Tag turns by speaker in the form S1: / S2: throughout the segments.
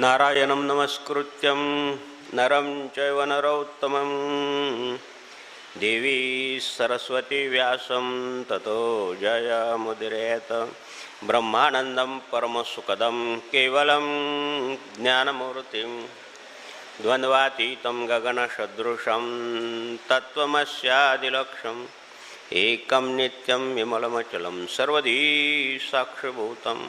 S1: नारायणं नमस्कृत्यं नरं चैव नरोत्तमं देवी सरस्वती व्यासं ततो जयमुदिरेत ब्रह्मानन्दं परमसुखदं केवलं ज्ञानमूर्तिं। द्वन्द्वातीतं गगनसदृशं तत्त्वमस्यादिलक्ष्यम् एकं नित्यं विमलमचलं सर्वधी साक्षिभूतम्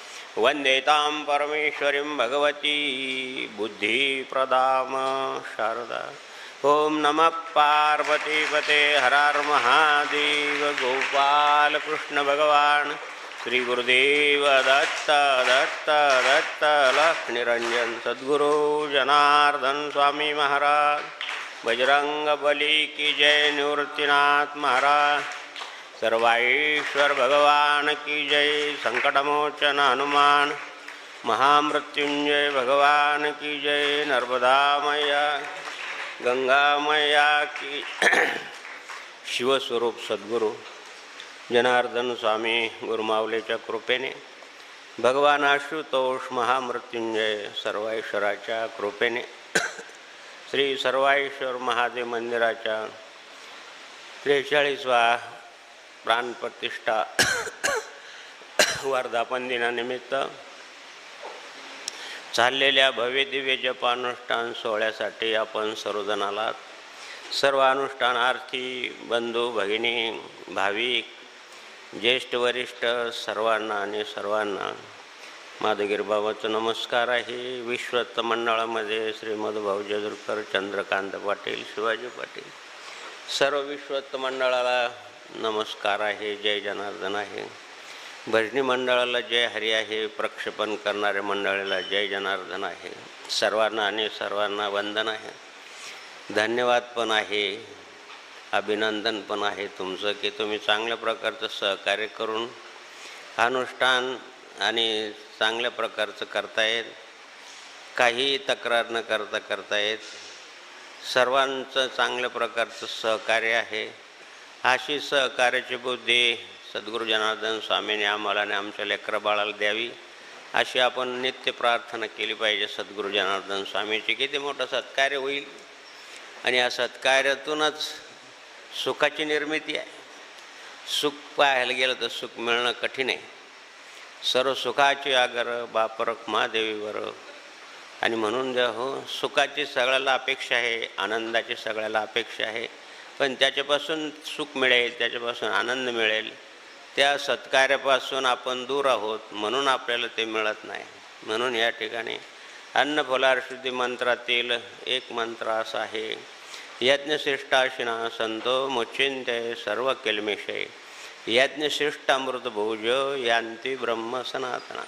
S1: वन्देतां परमेश्वरीं भगवती बुद्धिप्रदाम शारदा। ॐ नमः पार्वतीपते हरार महादेव गोपालकृष्णभगवान् श्रीगुरुदेव दत्त दत्त दत्त लक्ष्मीरञ्जन सद्गुरु जनार्दन स्वामी महाराज। बजरंगबली की जय निवृत्तीनाथ महाराज। सर्वाईश्वर भगवान की जय संकटमोचन हनुमान। महामृत्युंजय भगवान की जय नर्मदा मैया गंगा मैया की शिवस्वरूप सद्गुरू जनार्दन स्वामी गुरुमावलेच्या कृपेने भगवान आशुतोष महामृत्युंजय सर्वाईश्वराच्या कृपेने श्री सर्वाईश्वर महादेव मंदिराच्या त्रेचाळीसवा प्राणप्रतिष्ठा वर्धापन दिनानिमित्त चाललेल्या भव्यदिव्य जपानुष्ठान सोहळ्यासाठी आपण सर्वजण आलात. सर्व अनुष्ठानार्थी बंधू भगिनी भाविक ज्येष्ठ वरिष्ठ सर्वांना आणि सर्वांना माधगिरी बाबाचं नमस्कार आहे. विश्वस्त मंडळामध्ये श्रीमद भाऊजदुरकर चंद्रकांत पाटील शिवाजी पाटील. सर्व विश्वस्त मंडळाला नमस्कार आहे जय जनार्दन आहे. भजनी मंडळाला जय हरी आहे प्रक्षेपण करणाऱ्या मंडळाला जय जनार्दन आहे. सर्वांना आणि सर्वांना वंदन आहे. धन्यवाद पण आहे अभिनंदन पण आहे तुमचं की तुम्ही चांगल्या प्रकारचं सहकार्य करून अनुष्ठान आणि चांगल्या प्रकारचं करतायत. काही तक्रार न करता करतायत. सर्वांचं चांगल्या प्रकारचं सहकार्य आहे. अशी सहकार्याची बुद्धी सद्गुरू जनार्दन स्वामीने आम्हाला आणि आमच्या लेकर बाळाला द्यावी अशी आपण नित्य प्रार्थना केली पाहिजे सद्गुरू जनार्दन स्वामीची. किती मोठं सत्कार्य होईल. आणि या सत्कार्यातूनच सुखाची निर्मिती आहे. सुख पाहायला गेलं तर सुख मिळणं कठीण आहे. सर्व सुखाची आगर बापरक महादेवीवर. आणि म्हणून द्या हो सुखाची सगळ्याला अपेक्षा आहे आनंदाची सगळ्याला अपेक्षा आहे. पण त्याच्यापासून सुख मिळेल त्याच्यापासून आनंद मिळेल. त्या सत्कार्यापासून आपण दूर आहोत म्हणून आपल्याला ते मिळत नाही. म्हणून या ठिकाणी अन्नफलारशुद्धी मंत्रातील एक मंत्र असा आहे यज्ञश्रेष्ठाशिना संतो मुचिंत्य सर्व केलमेशय यज्ञश्रेष्ठामृत भोज यांती ब्रह्म सनातना.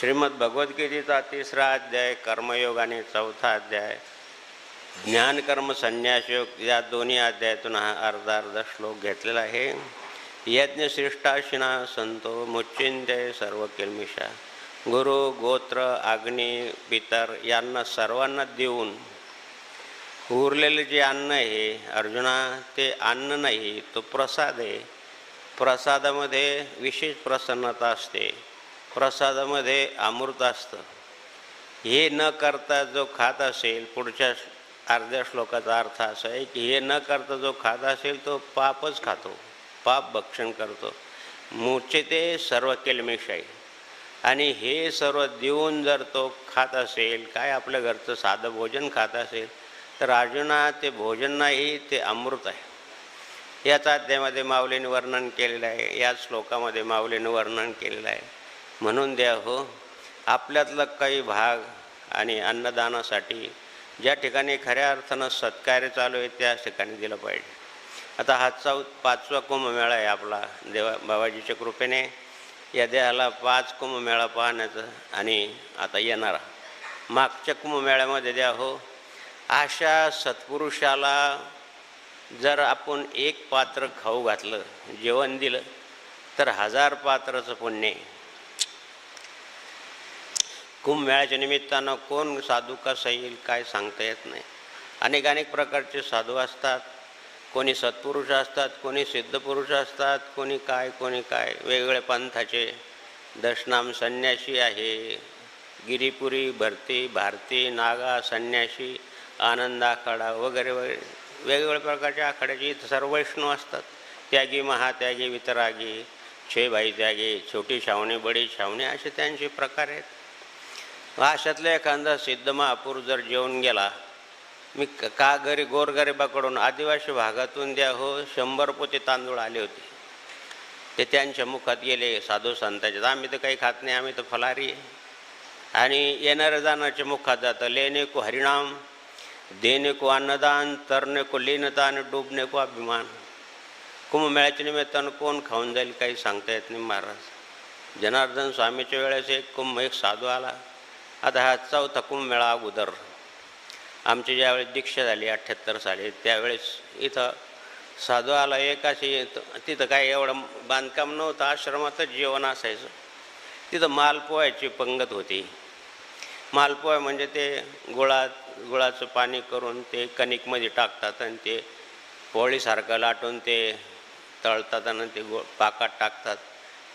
S1: श्रीमद भगवद्गीतेचा तिसरा अध्याय कर्मयोगाने चौथा अध्याय ज्ञानकर्म संन्यासयोग या दोन्ही अध्यायातून हा अर्धा अर्धा श्लोक घेतलेला आहे. यज्ञश्रेष्ठाशिना संतो मुच्चिंते सर्व किल्मिषा. गुरु गोत्र अग्नी पितर यांना सर्वांना देऊन उरलेलं जे अन्न आहे अर्जुना ते अन्न नाही तो प्रसाद आहे. प्रसादामध्ये विशेष प्रसन्नता असते. प्रसादामध्ये अमृत असतं. हे न करता जो खात असेल पुढच्या अर्ध्या श्लोकाचा अर्थ असा आहे की हे न करता जो खात असेल तो पापच खातो पाप भक्षण करतो. मूळचे ते सर्व केलमेशाही. आणि हे सर्व देऊन जर तो खात असेल काय आपल्या घरचं साधं भोजन खात असेल तर अर्जुना ते भोजन नाही ते अमृत आहे. याच अध्यायामध्ये माऊलीने वर्णन केलेलं आहे याच श्लोकामध्ये माऊलीने वर्णन केलेलं आहे. म्हणून द्या हो आपल्यातला काही भाग आणि अन्नदानासाठी ज्या ठिकाणी खऱ्या अर्थानं सत्कार्य चालू आहे त्या ठिकाणी दिलं पाहिजे. आता हातचा पाचवा कुंभमेळा आहे आपला देवा बाबाजीच्या कृपेने. या देहाला पाच कुंभमेळा पाहण्याचं आणि आता येणारा. मागच्या कुंभमेळ्यामध्ये द्या हो अशा सत्पुरुषाला जर आपण एक पात्र खाऊ घातलं जेवण दिलं तर हजार पात्राचं पुण्य आहे. कुंभमेळ्याच्या निमित्तानं कोण साधू कसा येईल काय सांगता येत नाही. अनेक अनेक प्रकारचे साधू असतात. कोणी सत्पुरुष असतात कोणी सिद्धपुरुष असतात कोणी काय कोणी काय. वेगवेगळ्या पंथाचे दशनाम संन्यासी आहे. गिरीपुरी भरती भारती नागा संन्यासी आनंद आखाडा वगैरे वगैरे. वेगवेगळ्या प्रकारच्या आखाड्याचे इथं सर्व वैष्णव असतात. त्यागी महात्यागी वितरागी छे भाई त्यागी छोटी छावणी बडी छावणी असे त्यांचे प्रकार आहेत. अशातला एखादा सिद्ध महापूर जर जेवून गेला मी का गरी गोरगरिबाकडून आदिवासी भागातून द्या हो शंभर पोते तांदूळ आले होते. ते त्यांच्या मुखात गेले साधू संतांच्या आम्ही तर काही खात नाही आम्ही तर फलारी आणि येणाऱ्या जाण्याच्या मुखात जातं लेणे को हरिणाम देणे को अन्नदान तरणे को लीनदान डुबणे को अभिमान. कुंभमेळ्याच्या निमित्तानं कोण खाऊन जाईल काही सांगता येत नाही महाराज. जनार्दन स्वामीच्या वेळेस एक कुंभ एक साधू आला. आता हा चौथा कुंभमेळा अगोदर. आमची ज्यावेळेस दीक्षा झाली अठ्ठ्याहत्तर साली त्यावेळेस इथं साधू आला एक अशी तिथं काय एवढं बांधकाम नव्हतं आश्रमातच जेवण असायचं. तिथं मालपोह्याची पंगत होती. मालपोहे म्हणजे ते गुळा गुळाचं पाणी करून ते कणिकमध्ये टाकतात आणि ते पोळीसारखं लाटून ते तळतात आणि ते गो पाकात टाकतात.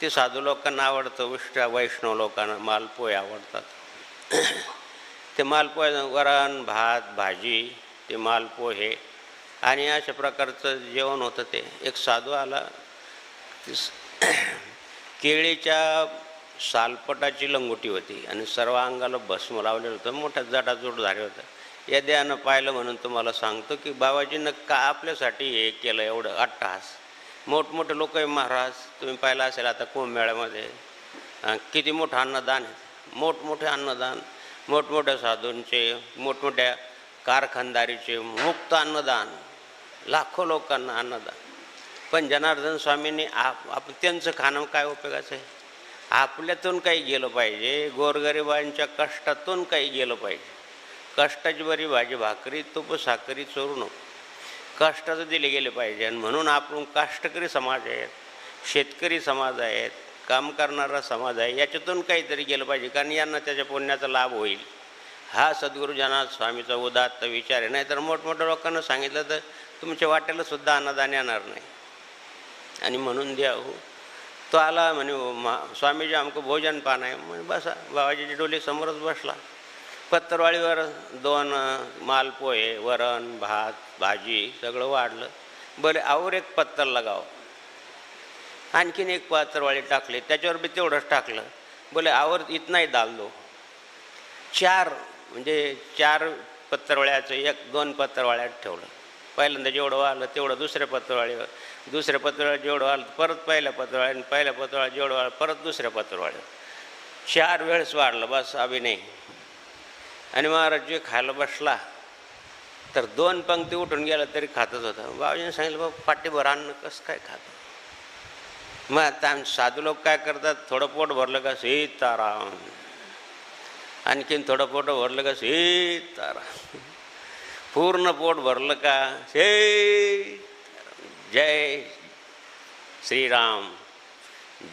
S1: ते साधू लोकांना आवडतं उष्ट्या वैष्णव लोकांना मालपोहे आवडतात. ते मालपोहे वरण भात भाजी ते मालपोहे आणि अशा प्रकारचं जेवण होतं ते. एक साधू आला केळीच्या सालपटाची लंगोटी होती आणि सर्व अंगाला भस्म लावलेलं होतं मोठा जटाजूट झाले होतं. या देहानं पाहिलं म्हणून तुम्हाला सांगतो की बाबाजीनं का आपल्यासाठी हे केलं एवढं अट्टहास? मोठमोठे लोक आहे महाराज तुम्ही पाहिलं असेल आता कुंभमेळ्यामध्ये किती मोठं अन्नदान आहे. मोठमोठे अन्नदान मोठमोठ्या साधूंचे मोठमोठ्या कारखानदारीचे मुक्त अन्नदान लाखो लोकांना अन्नदान. पण जनार्दन स्वामींनी आप आप त्यांचं खाणं काय उपयोगाचं आहे? आपल्यातून काही गेलं पाहिजे गोरगरिबांच्या कष्टातून काही गेलं पाहिजे. कष्टाची बरी भाजी भाकरी तूप साखरी चोरू नको कष्टाचं दिले गेले पाहिजे आणि म्हणून आपण काष्टकरी समाज आहेत शेतकरी समाज आहेत काम करणारा समाज आहे याच्यातून काहीतरी गेलं पाहिजे कारण यांना त्याच्या पुण्याचा लाभ होईल. हा सद्गुरुजनाथ स्वामीचा उदात्त विचार आहे. नाही तर मोठमोठ्या लोकांना सांगितलं तर तुमच्या वाट्याला सुद्धा अन्नदान येणार नाही. आणि म्हणून द्या हो. तो आला म्हणे मा स्वामीजी आमचं भोजन पान आहे. म्हणजे बसा. बाबाजीचे डोलीसमोरच बसला. पत्तरवाळीवर दोन मालपोहे वरण भात भाजी सगळं वाढलं. बरं आवर एक पत्तर लगाव आणखीन एक पत्तरवाळी टाकली. त्याच्यावर बी तेवढंच टाकलं. बोले आवर इतनाही दाल दो चार म्हणजे चार पत्रवाळ्याचं एक दोन पत्रवाळ्यात ठेवलं. पहिल्यांदा जेवढं आलं तेवढं दुसऱ्या पत्रवाळीवर दुसऱ्या पत्रवाळ जेवढं आलं परत पहिल्या पत्रवाळ्या आणि पहिल्या पत्रवाळ्यात जेवढं आलं परत दुसऱ्या पत्रवाळीवर चार वेळेस वाढलं बस अभिनय आणि महाराज जे खायला बसला तर दोन पंक्ती उठून गेला तरी खातच होता. बाबाजीने सांगितलं बाबा पाठीभर अन्न कसं काय खातं? मग आता साधू लोक काय करतात? थोडं पोट भरलं का सीताराम. आणखीन थोडं पोट भरलं का सीताराम. पूर्ण पोट भरलं का हे जय श्रीराम.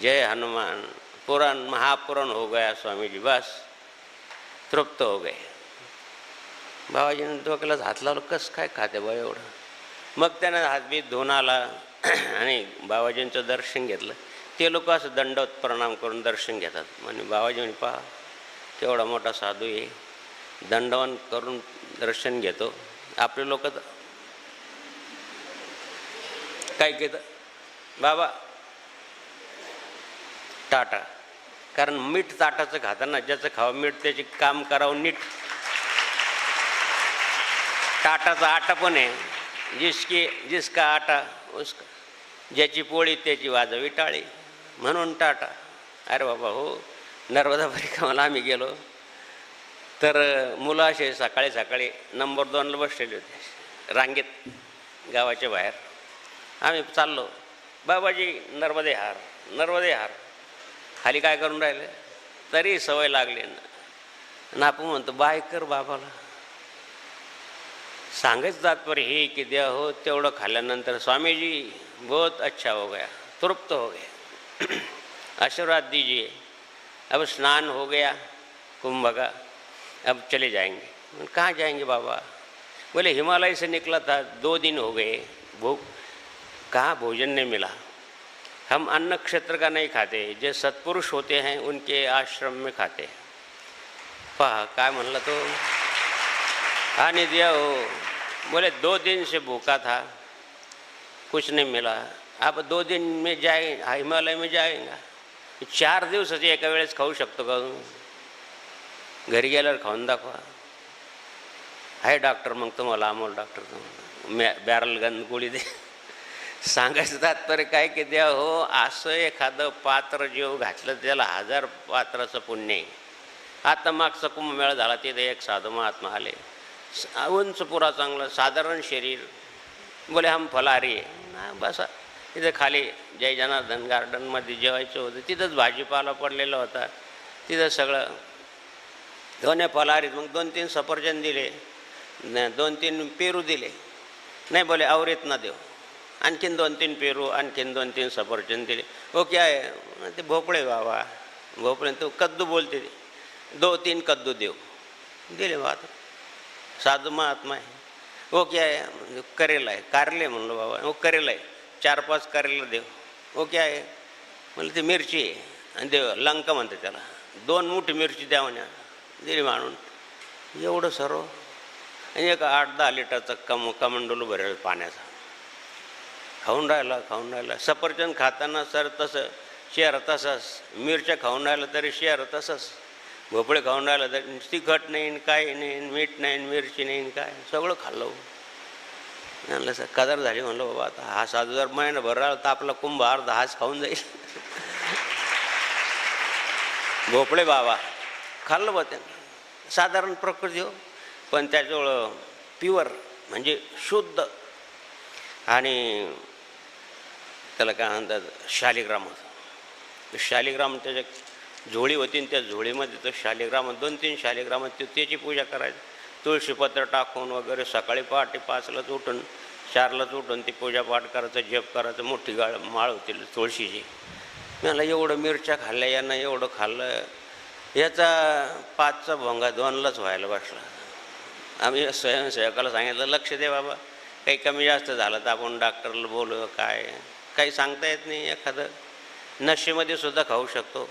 S1: जय हनुमान. पुराण महापुराण हो गया स्वामी जी बस. तृप्त हो गए. बाबाजीने डोक्याला हात लावलं कसं काय खाते बा एवढं? मग त्यानं हातबीत धुवून आला. आणि बाबाजींचं दर्शन घेतलं. ते लोक असं दंडवत प्रणाम करून दर्शन घेतात. म्हणजे बाबाजी म्हणे पहा केवढा मोठा साधू आहे. दंडवन करून दर्शन घेतो. आपले लोक काय घेतं बाबा टाटा. कारण मीठ ताटाचं खाताना ज्याचं खावं मीठ त्याचे काम करावं नीट. टाटाचं आटा पण आहे. जिसकी जिसका आटा उसका ज्याची पोळी त्याची वाजवी टाळी. म्हणून टाटा. अरे बाबा हो नर्मदा परिक्रमाला आम्ही गेलो. तर मुलं असे सकाळी सकाळी नंबर दोनला बसलेले होते. रांगेत गावाच्या बाहेर. आम्ही चाललो. बाबाजी नर्मदे हार नर्मदे हार. खाली काय करून राहिले? तरी सवय लागली. ना आणि आपण म्हणतो बाय कर बाबाला. सांगायचं तात्पर्य हे की द्या हो, तेवढं खाल्ल्यानंतर स्वामीजी बहुत अच्छा हो गया, तृप्त हो गया। आशीर्वाद दीजिए अब स्नान हो गया, कुंभ का, अब चले जाएँगे। कहाँ जाएँगे बाबा? बोले, हिमालय से निकला था, दो दिन हो गए भूख कहाँ, भोजन नहीं मिला। हम अन्न क्षेत्र का नहीं खाते, जो सत्पुरुष होते हैं, उनके आश्रम में खाते हैं। पहा काय म्हणलं तो खाने दिया हो। बोले दो दिन से भूखा था कुछ नहीं मिला। आप दो दिन में जाए हिमालय में जाएगा। चार दिवसाचे एका वेळेस खाऊ शकतो का घरी गेल्यावर खाऊन दाखवा. आहे डॉक्टर मग तुम्हाला अमोल डॉक्टर मॅ बॅरल गन गोळी दे. सांगायचं तात्पर्य काय की द्या हो असं एखादं पात्र जेव घातलं त्याला हजार पात्राचं पुण्य आहे. आता मागचा कुंभमेळा झाला तिथे एक साधू महात्मा आले. उंच पुरा चांगलं साधारण शरीर. बोले हम फलारी आहे. ना बसा. तिथं खाली जय जनार्दन गार्डनमध्ये जेवायचं होतं. तिथंच भाजीपाला पडलेला होता. तिथं सगळं. दोन्ही फलारीत मग दोन तीन सफरचंद दिले. दोन तीन पेरू दिले. नाही बोले आवरीत ना देव. आणखीन दोन तीन पेरू आणखीन दोन तीन सफरचंद दिले. हो, ओके आहे? ते भोपळे बाबा. भोपळे तो कद्दू बोलते. दो तीन कद्दू देव. दिले बात साधू महात्मा आहे. ओके क्या आहे म्हणजे करेल आहे. कारले म्हणलं बाबा. ओ करेल आहे. चार पाच करेला देव. ओके क्या आहे म्हणलं ते मिरची आहे. आणि देव लंका म्हणते त्याला. दोन मोठी मिरची द्या म्हण्या दिली माणून एवढं सर्व. आणि एक आठ दहा लिटरचं कम कमंडोल भरेल पाण्याचा. खाऊन राहिला खाऊन राहिला. सफरचंद खाताना सर तसं शेअर तसंच. मिरच्या खाऊन राहिलं तरी शेअर तसंच. भोपळे खाऊन राहिलं तरी तिखट नाही काय नाही मीठ नाही मिरची नाही काय. सगळं खाल्लं हो. म्हणलं सर कदर झाली. म्हणलं बाबा आता हा साधू जर महिनाभर राहिला तर आपला कुंभ अर्धा हाच खाऊन जाईल. भोपळे बाबा खाल्लं बा त्यानं. साधारण प्रकृती हो. पण त्याजवळ प्युअर म्हणजे शुद्ध. आणि त्याला काय म्हणतात शालिग्राम होतं. शालिग्राम त्याच्या झोळी होती आणि त्या झोळीमध्ये तो शालिग्राम दोन तीन शालिग्राम ते त्याची पूजा करायची. तुळशीपत्र टाकून वगैरे सकाळी पहाटे पाचलाच उठून चारलाच उठून ती पूजापाठ करायचं जप करायचं मोठी गाळ माळ होती तुळशीची. मला एवढं मिरच्या खाल्ल्या यानं एवढं खाल्लं याचा पाचचा भोंगा दोनलाच व्हायला बसला. आम्ही स्वयंसेवकाला सांगितलं लक्ष दे बाबा काही कमी जास्त झालं तर आपण डॉक्टरला बोलू काय काही सांगता येत नाही एखादं. नशेमध्ये सुद्धा खाऊ शकतो.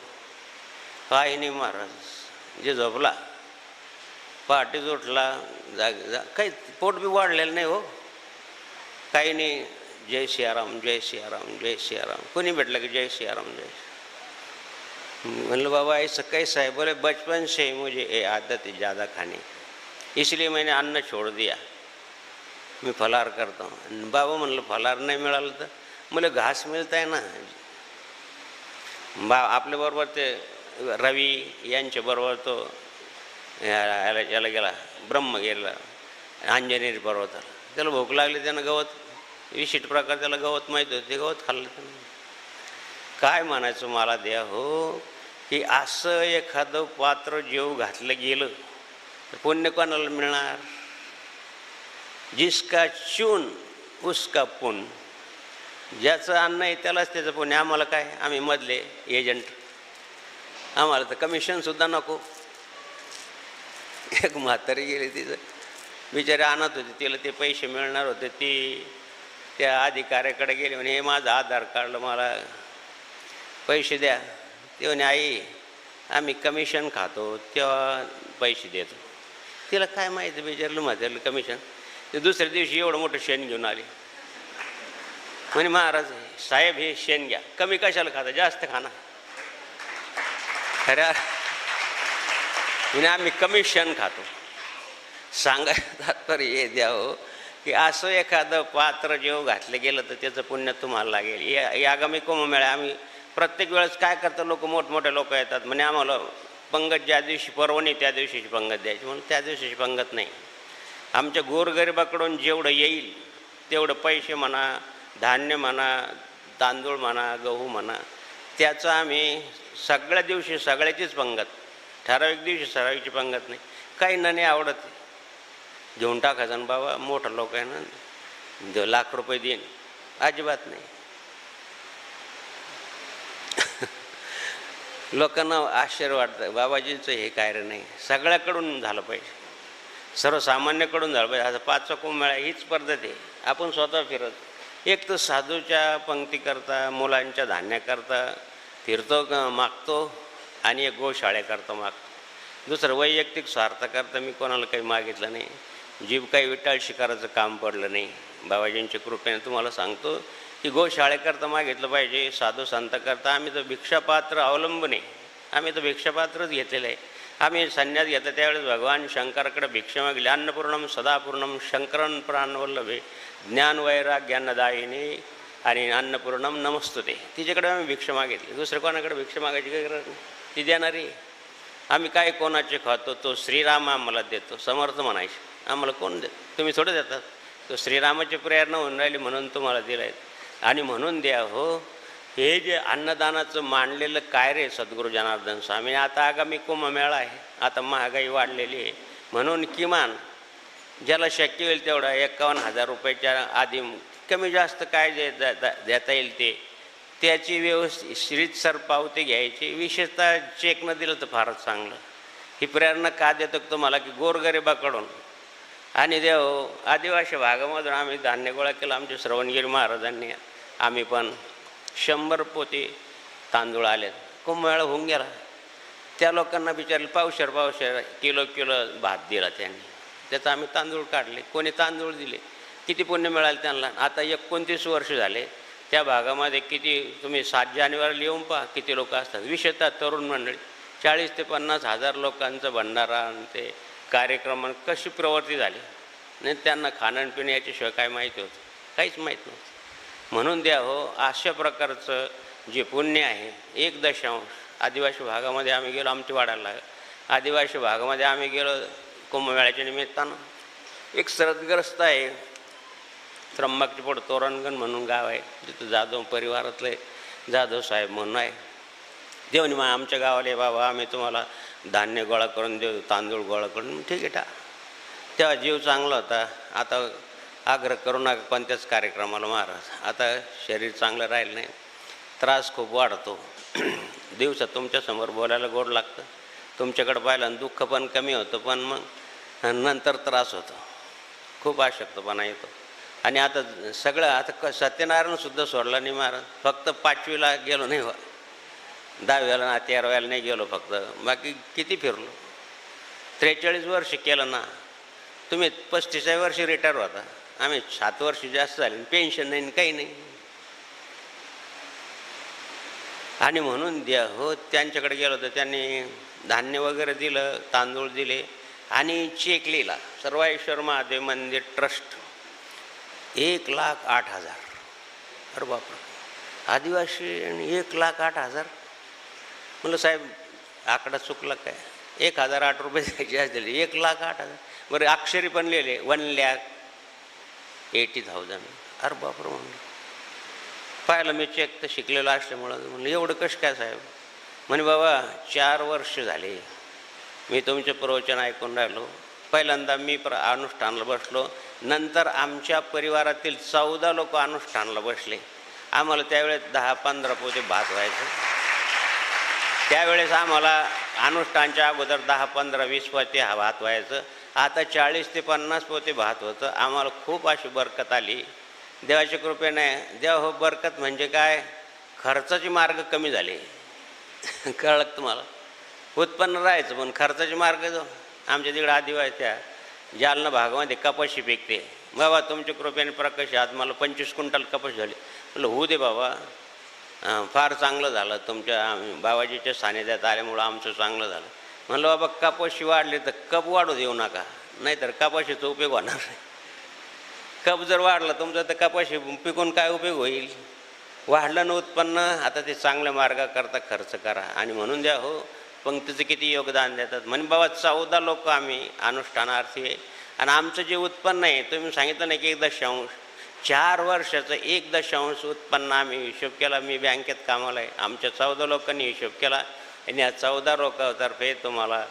S1: काही नाही महाराज जे झोपला पहाटेच उठला जाग जा काही पोट बी वाढलेलं नाही हो. काही नाही जय सियाराम जय सियाराम जय सियाराम. कोणी भेटलं की जय सियाराम जय म्हणलं बाबा ऐसा कैसा है बोले बचपन से मुझे ए आदत ज़्यादा खाने इसलिए मैंने अन्न छोड़ दिया. मी फलार करतो आणि बाबा म्हणलं फलार नाही मिळालं तर? मला घास मिळत आहे ना. बा आपल्याबरोबर ते रवी यांच्याबरोबर तो याला याला गेला ब्रह्म गेला आंजनेरी पर्वताला त्याला भूक लागली त्यानं गवत विशिष्ट प्रकार त्याला गवत माहीत होते गवत खाल्लं त्यानं. काय म्हणायचं मला द्या हो की असं एखादं पात्र जेव घातलं गेलं तर पुण्य कोणाला मिळणार? जिसका चून उसका पुण ज्याचं अन्न आहे त्यालाच त्याचं पुण्य. आम्हाला काय? आम्ही मधले एजंट आम्हाला तर कमिशनसुद्धा नको. एक म्हातारी गेली तिचं. बिचारे आणत होते तिला ते पैसे मिळणार होते ती त्या अधिकाऱ्याकडे गेले म्हणे हे माझं आधार कार्ड मला पैसे द्या. ते म्हणे आई आम्ही कमिशन खातो तेव्हा पैसे देतो. तिला काय माहिती बिचारलं म्हातारलं कमिशन ते दुसऱ्या दिवशी एवढं मोठं शेण घेऊन आले. म्हणे महाराज साहेब हे शेण घ्या. कमी कशाला खाता? जास्त खाना. खऱ्या म्हणजे आम्ही कमिशन खातो. सांगायचा तर हे द्या हो की असं एखादं पात्र जेव्हा घातलं गेलं तर त्याचं पुण्य तुम्हाला लागेल. या या आगामी कुंभमेळा आम्ही प्रत्येक वेळेस काय करतात लोक मोठमोठे लोक येतात. म्हणजे आम्हाला पंगत ज्या दिवशी परवणी त्या दिवशीची पंगत द्यायची. म्हणून त्या दिवशीची पंगत नाही. आमच्या गोरगरिबाकडून जेवढं येईल तेवढं पैसे म्हणा धान्य म्हणा तांदूळ म्हणा गहू म्हणा त्याचा आम्ही सगळ्या दिवशी सगळ्याचीच पंगत ठराविक दिवशी सरावीची पंगत नाही. काही नाही. आवडत घेऊन टाकायचं बाबा मोठं लोक आहे ना. लाख रुपये देईन. अजिबात नाही. लोकांना आश्चर्य वाटतं बाबाजींचं हे कार्य नाही. सगळ्याकडून झालं पाहिजे. सर्वसामान्यकडून झालं पाहिजे. आता पाचवा कुंभमेळा हीच पद्धत आहे. आपण स्वतः फिरत एक तर साधूच्या पंक्तीकरता मुलांच्या धान्याकरता फिरतो क- मागतो आणि एक गोशाळेकरता मागतो. दुसरं वैयक्तिक स्वार्थाकरता मी कोणाला काही मागितलं नाही. जीव काही विटाळ शिकाराचं काम पडलं नाही. बाबाजींच्या कृपेने तुम्हाला सांगतो की गोशाळेकरता मागितलं पाहिजे साधू संताकरता आम्ही तर भिक्षापात्र अवलंबून आहे. आम्ही तर भिक्षापात्रच घेतलेलं आहे. आम्ही संन्यास घेतो त्यावेळेस भगवान शंकराकडे भिक्षा मागली अन्नपूर्णम सदापूर्णम शंकरन प्राणवल्लभे ज्ञान वैराग्यानदायिनी आणि अन्नपूर्णम नमस्तुते. तिच्याकडे आम्ही भिक्षा मागितली. दुसऱ्या कोणाकडे भिक्षा मागायची काय गरज नाही. ती देणारी आम्ही काय कोणाचे खातो तो श्रीराम आम्हाला देतो. समर्थ म्हणायचे. आम्हाला कोण देत? तुम्ही थोडं देतात. तो श्रीरामाची प्रेरणा होऊन राहिली म्हणून तुम्हाला दिलं आहे. आणि म्हणून द्या हो हे जे अन्नदानाचं मांडलेलं काय रे सद्गुरू जनार्दन स्वामी? आता आगामी कुंभमेळा आहे. आता महागाई वाढलेली आहे. म्हणून किमान ज्याला शक्य होईल तेवढा एकावन्न हजार रुपयाच्या आधी कमी जास्त काय दे देता येईल ते? त्याची व्यवस्थित श्रीतसर पावती घ्यायची. विशेषतः चेकनं दिलं तर फारच चांगलं. ही प्रेरणा का देतो तुम्हाला? की गोरगरिबाकडून. आणि देव आदिवासी भागामधून आम्ही धान्य गोळा केलं. आमचे श्रवणगिरी महाराजांनी आम्ही पण शंभर पोते तांदूळ आले कुंभमेळा होऊन गेला. त्या लोकांना विचारलं पावशेर पावशेर किलो किलो भात दिला त्यांनी. त्याचं आम्ही तांदूळ काढले. कोणी तांदूळ दिले? किती पुण्य मिळाले त्यांना? आता एकोणतीस वर्ष झाले. त्या भागामध्ये किती तुम्ही सात जानेवारीला येऊन पहा किती लोक असतात. विशेषतः तरुण मंडळी. चाळीस ते पन्नास हजार लोकांचं भंडारा आणि ते कार्यक्रम कशी प्रवृत्ती झाली? नाही त्यांना खाणंपिणं याच्याशिवाय काय माहिती होतं? काहीच माहीत नव्हतं. म्हणून द्या हो अशा प्रकारचं जे पुण्य आहे एक दशांश. आदिवासी भागामध्ये आम्ही गेलो आमची वाढायला लागलं. आदिवासी भागामध्ये आम्ही गेलो कुंभमेळ्याच्या निमित्तानं. एक सरदग्रस्त आहे. त्र्यंबकची तोरणगण म्हणून गाव आहे. तिथं जाधव परिवारातले जाधव साहेब म्हणून आहे. देऊन मग आमच्या गावाला बाबा आम्ही तुम्हाला धान्य गोळा करून देऊ तांदूळ गोळा करून ठीक आहे टा तेव्हा जीव चांगला होता. आता आग्रह करू नका कोणत्याच कार्यक्रमाला महाराज. आता शरीर चांगलं राहिलं नाही. त्रास खूप वाढतो. दिवसात तुमच्यासमोर बोलायला गोड लागतं. तुमच्याकडं पाहिलं आणि दुःख पण कमी होतं पण मग नंतर त्रास होतो. खूप अशक्तपणा येतो. आणि आता सगळं आता क सत्यनारायणसुद्धा सोडला नाही महाराज. फक्त पाचवीला गेलो नाही हो. बा दहाव्याला ना तेराव्याला नाही गेलो फक्त. बाकी किती फिरलो? त्रेचाळीस वर्ष केलं ना. तुम्ही पस्तीसाव्या वर्षी रिटायर होता. आम्ही सात वर्ष जास्त झाले. पेन्शन नाही काही नाही. आणि म्हणून द्या हो त्यांच्याकडे गेलो तर त्यांनी धान्य वगैरे दिलं तांदूळ दिले आणि चेक लिहिला. सर्वाईश्वर महादेव मंदिर ट्रस्ट एक लाख आठ हजार. अरे बापरे. आदिवासी आणि एक लाख आठ हजार? म्हणलं साहेब आकडा चुकला काय? एक हजार आठ रुपये द्यायचे असतील. एक लाख आठ हजार. बरं अक्षरी पण लिहिले. वन लॅक एटी थाउजंड अरे बापरे म्हणलं. पाहिलं मी चेक तर शिकलेलं असल्यामुळं. म्हणलं एवढं कसं काय साहेब? म्हणे बाबा चार वर्ष झाले. मी तुमचे प्रवचन ऐकून राहिलो. पहिल्यांदा मी प्र अनुष्ठानाला बसलो. नंतर आमच्या परिवारातील चौदा लोक अनुष्ठानाला बसले. आम्हाला त्यावेळेस दहा पंधरा पोते भात व्हायचं. त्यावेळेस आम्हाला अनुष्ठानच्या अगोदर दहा पंधरा वीस पोते हा भात व्हायचं. आता चाळीस ते पन्नास पोते भात होतं आम्हाला खूप अशी बरकत आली. देवाच्या कृपेने देव हो बरकत म्हणजे काय? खर्चाचे मार्ग कमी झाले. कळलं तुम्हाला? उत्पन्न राहायचं पण खर्चाचे मार्ग जो आमच्या तिकडे आदिवासी त्या जालना भागामध्ये कपाशी पिकते. बाबा तुमच्या कृपेने प्रकाश आज मला पंचवीस क्विंटल कपाशी झाली. म्हटलं होऊ दे बाबा. फार चांगलं झालं. तुमच्या आम्ही बाबाजीच्या सानिध्यात आल्यामुळं आमचं चांगलं झालं. म्हणलं बाबा कपाशी वाढली तर कप वाढू देऊ नका. नाहीतर कपाशीचा उपयोग होणार नाही. कप जर वाढलं तुमचं तर कपाशी पिकून काय उपयोग होईल? वाढलं ना उत्पन्न आता ते चांगल्या मार्गाकरता खर्च करा. आणि म्हणून द्या हो पंक्तीचं किती योगदान देतात? म्हणे बाबा चौदा लोक आम्ही अनुष्ठानार्थी आहे. आणि आमचं जे उत्पन्न आहे तुम्ही सांगितलं नाही की एक दशांश. चार वर्षाचं एक दशांश उत्पन्न आम्ही हिशोब केला. मी बँकेत कामाला आहे. आमच्या चौदा लोकांनी हिशोब केला. आणि या चौदा लोकांतर्फे तुम्हाला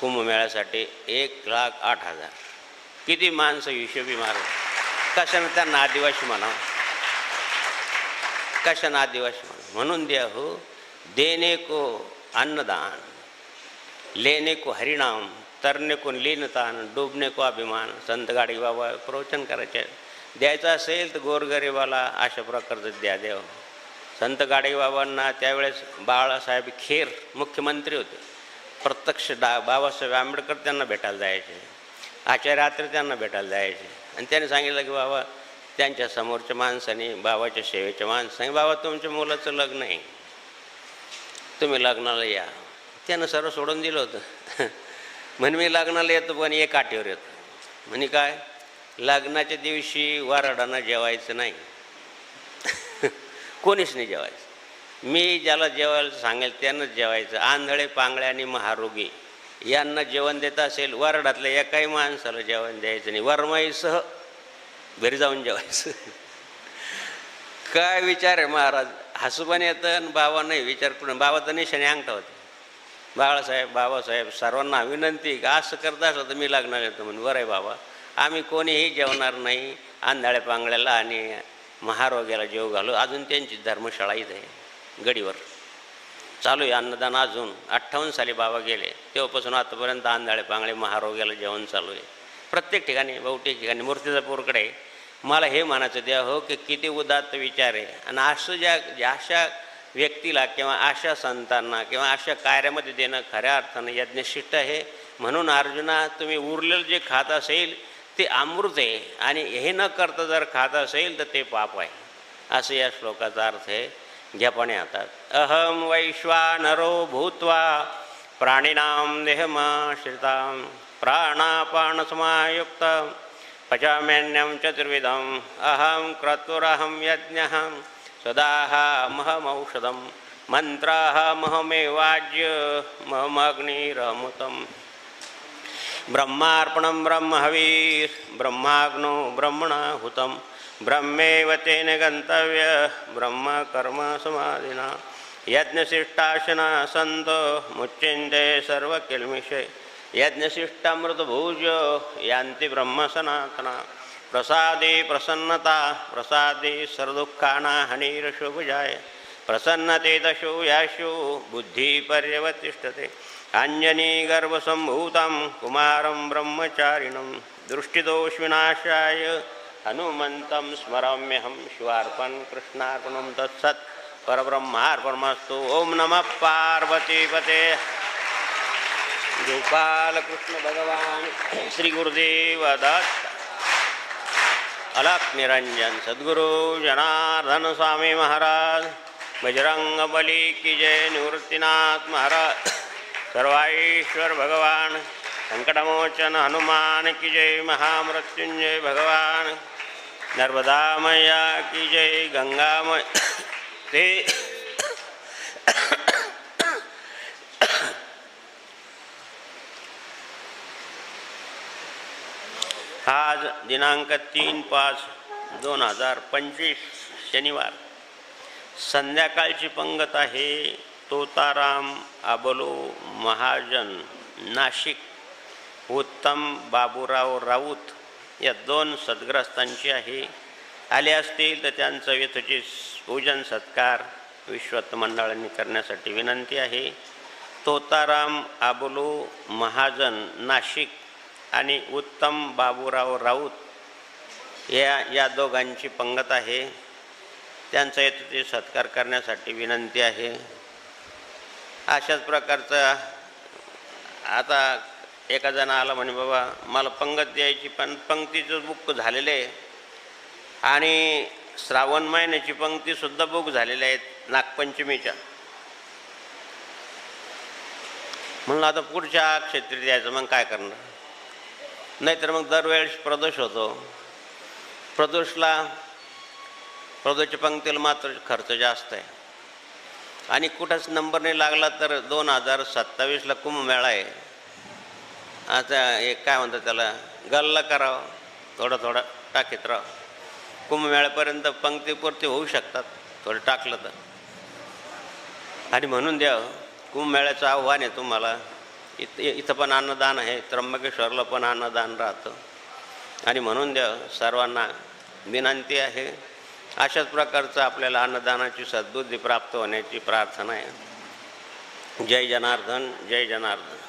S1: कुंभमेळ्यासाठी एक लाख आठ हजार. किती माणसं हिशोबी मारू कशानं त्यांना आदिवासी म्हणावं? कशानं आदिवासी म्हणा म्हणून द्या हो. देणे को अन्नदान। लेने को हरिणाम तरने को लीनतान डुबणे को अभिमान। संत गाडी बाबा प्रवचन करायचे। द्यायचं असेल तर गोरगरिबाला अशा प्रकारचं द्या देव. संत गाडगेबाबांना त्यावेळेस बाळासाहेब खेर मुख्यमंत्री होते. प्रत्यक्ष डा बाबासाहेब आंबेडकर त्यांना भेटायला जायचे. आचार्य रात्री त्यांना भेटायला जायचे. आणि त्याने सांगितलं की बाबा त्यांच्या समोरच्या माणसाने बाबाच्या सेवेच्या माणसाने बाबा तुमच्या मुलाचं लग्न आहे. तुम्ही लग्नाला या. त्यानं सर्व सोडून दिलं होतं. म्हणे मी लग्नाला येतो पण एक काठीवर येतो. म्हणे काय? लग्नाच्या दिवशी वाराडांना जेवायचं नाही. कोणीच नाही जेवायचं. मी ज्याला जेवायला सांगेल त्यांनाच जेवायचं. आंधळे पांगळे आणि महारोगी यांना जेवण देत असेल वरडातल्या एकाही माणसाला जेवण द्यायचं नाही. वरमाईसह घरी जाऊन जेवायचं. काय विचार आहे महाराज? हसुबाने तर येतं आणि बाबा नाही विचार करून बाबा तर निशाने अंगठा होते. बाळासाहेब बाबासाहेब सर्वांना विनंती का असं करत असं तर मी लागणार येतो म्हणून. बरं आहे बाबा आम्ही कोणीही जेवणार नाही आंधळ्या पांगळ्याला आणि महारोग्याला जेव घालू. अजून त्यांची धर्मशाळा इथे आहे गडीवर. चालू आहे अन्नदान अजून. अठ्ठावन्न साली बाबा गेले. तेव्हापासून आतापर्यंत आंधळे पांगळे महारोग्याला जेवण चालू आहे. प्रत्येक ठिकाणी बहुतेक ठिकाणी मूर्तिजापूरकडे मला हे म्हणायचं द्या हो की किती उदात्त विचार आहे. आणि असं ज्या ज्या अशा व्यक्तीला किंवा अशा संतांना किंवा अशा कार्यामध्ये देणं खऱ्या अर्थानं यज्ञशिष्ट आहे. म्हणून अर्जुना तुम्ही उरलेलं जे खात असेल ते अमृत आहे. आणि हे न करता जर खात असेल तर ते पाप आहे. असं या श्लोकाचा अर्थ आहे. घ्यापणे हातात अहम वैश्वानरो भूत्वा प्राणिनां देहमाश्रितां प्राणापानसमायुक्त पचाम्यन्यं चतुर्विधम्। अहं क्रतुरहं यज्ञः। सदाहमहमौषधं मन्त्राहमहमेवाज्य महमग्निरमुतम्। ब्रह्मार्पणं ब्रह्महवीर्। ब्रह्माग्नो ब्रह्मणाहुतं ब्रह्मेव तेन गन्तव्य। ब्रह्मकर्म समाधिना। यज्ञशिष्टाशना सन्त। मुच्यन्ते सर्वकिल्मिषे। यज्ञशिष्टामृतभूज यान्ति ब्रह्मसनातना प्रसादे प्रसन्नता प्रसादे सर्वदुःखाना हनिरशुभुजाय। प्रसन्नते दशो याशो बुद्धिपर्यवतिष्ठते अञ्जनीगर्भसम्भूतं कुमारं ब्रह्मचारिणं। दृष्टिदोषविनाशाय हनुमन्तं स्मराम्यहं। शिवार्पण कृष्णार्पणं तत्सत्। परब्रह्मार्पणमस्तु। ॐ नमः पार्वतीपते। गोपालकृष्ण भगवान श्री गुरुदेव दत्त अलक निरंजन सद्गुरु जनार्दन स्वामी महाराज बजरंग बली की जय निवृत्तीनाथ महाराज। सर्वाईश्वर भगवान संकटमोचन हनुमान की जय महामृत्युंजय भगवान। नर्मदा मैया की जय गंगा ते आज दिनांक तीन पाच दोन हजार पंचवीस शनिवार. संध्याकाळची पंगत आहे तोताराम आबलो महाजन नाशिक. उत्तम बाबूराव राऊत या दोन सद्ग्रस्तांची आहे. आले असतील तर त्यांचं यथोचित पूजन सत्कार विश्वत मंडळांनी करण्यासाठी विनंती आहे. तोताराम आबोलो महाजन नाशिक. आणि उत्तम बाबूराव राऊत या या दोघांची पंगत आहे. त्यांचा येथे सत्कार करण्यासाठी विनंती आहे. अशाच प्रकारचं आता एका जण आला म्हणे बाबा मला पंगत द्यायची पण पंक्तीचं बुक झालेलं आहे. आणि श्रावण महिन्याची पंक्तीसुद्धा बुक झालेल्या आहेत नागपंचमीच्या. म्हणलं आता पुढच्या क्षेत्री द्यायचं मग काय करणार? नाहीतर मग दरवेळेस प्रदोष होतो. प्रदोषला प्रदोषच्या पंक्तीला मात्र खर्च जास्त आहे. आणि कुठंच नंबर नाही लागला तर दोन हजार सत्तावीसला कुंभमेळा आहे. आता एक काय म्हणतात त्याला गल्ला करावं थोडं थोडं टाकीत राहावं. कुंभमेळ्यापर्यंत पंक्तीपुरती होऊ शकतात थोडं टाकलं तर. आणि म्हणून द्या कुंभमेळ्याचं आव्हान आहे तुम्हाला. इथं इथं पण अन्नदान आहे त्र्यंबकेश्वरला पण अन्नदान राहतं. आणि म्हणून द्या सर्वांना विनंती आहे अशाच प्रकारचं आपल्याला अन्नदानाची सद्बुद्धी प्राप्त होण्याची प्रार्थना आहे. जय जनार्दन जय जनार्दन.